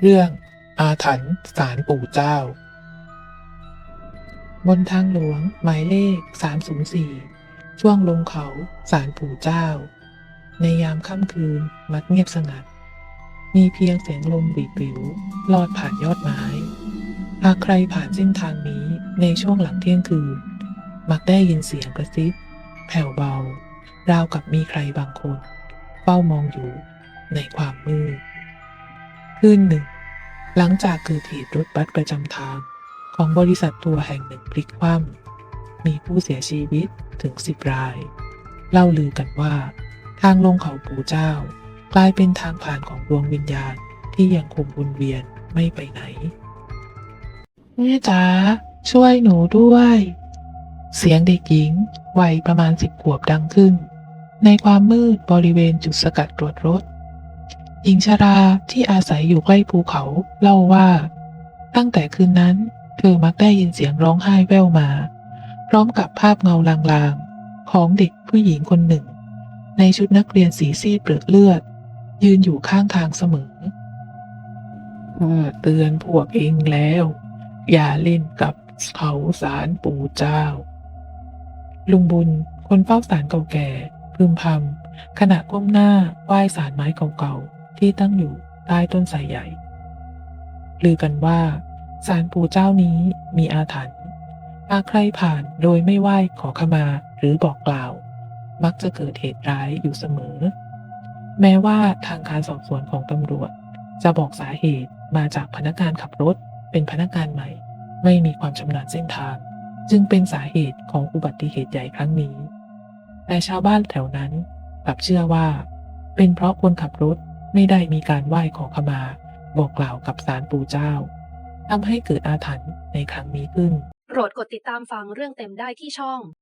เรื่องอาถรรพ์ศาลปู่เจ้า บนทางหลวงหมายเลข 304 ช่วงลงเขาศาลปู่เจ้า ในยามค่ำคืนมักเงียบสงัด มีเพียงเสียงลมบีบวิวลอดผ่านยอดไม้ หากใครผ่านเส้นทางนี้ในช่วงหลังเที่ยงคืน มักได้ยินเสียงกระซิบแผ่วเบา ราวกับมีใครบางคน เฝ้ามองอยู่ในความมืด คืนหนึ่ง หลังจากเกิดเหตุรถบัสประจำทางของบริษัททัวร์แห่งหนึ่งพลิกคว่ำมีผู้เสียชีวิตถึงสิบราย เล่าลือกันว่า ทางลงเขาปู่เจ้า กลายเป็นทางผ่านของดวงวิญญาณที่ยังคงวนเวียนไม่ไปไหน แม่จ๋าช่วยหนูด้วย เสียงเด็กหญิงวัยประมาณสิบขวบดังขึ้น ในความมืดบริเวณจุดสกัดตรวจรถ หญิงชราที่อาศัยอยู่ใกล้ภูเขาเล่าว่า ตั้งแต่คืนนั้น เธอมักได้ยินเสียงร้องไห้แว่วมา พร้อมกับภาพเงาลางๆ ของเด็กผู้หญิงคนหนึ่ง ในชุดนักเรียนสีซีดเปลือกเลือด ยืนอยู่ข้างทางเสมอข้าเตือนพวกเองแล้ว อย่าเล่นกับเขาสารปู่เจ้า ลุงบุญคนเฝ้าสารเก่าแก่พึมพำขณะก้มหน้าไหว้สารไม้เก่าๆ ที่ตั้งอยู่ใต้ต้นไทรใหญ่ ลือกันว่าสารปู่เจ้านี้มีอาถรรพ์หากใครผ่านโดยไม่ไหว้ขอขมาหรือบอกกล่าว มักจะเกิดเหตุร้ายอยู่เสมอ แม้ว่าทางการสอบสวนของตำรวจ จะบอกสาเหตุมาจากพนักงานขับรถเป็นพนักงานใหม่ ไม่มีความชำนาญเส้นทาง จึงเป็นสาเหตุของอุบัติเหตุใหญ่ครั้งนี้ แต่ชาวบ้านแถวนั้นกลับเชื่อว่า เป็นเพราะคนขับรถ ไม่ได้มีการไหว้ขอขมา บอกกล่าวกับสารปู่เจ้าทำให้เกิดอาถรรพ์ในครั้งนี้ขึ้น โปรดกดติดตามฟังเรื่องเต็มได้ที่ช่อง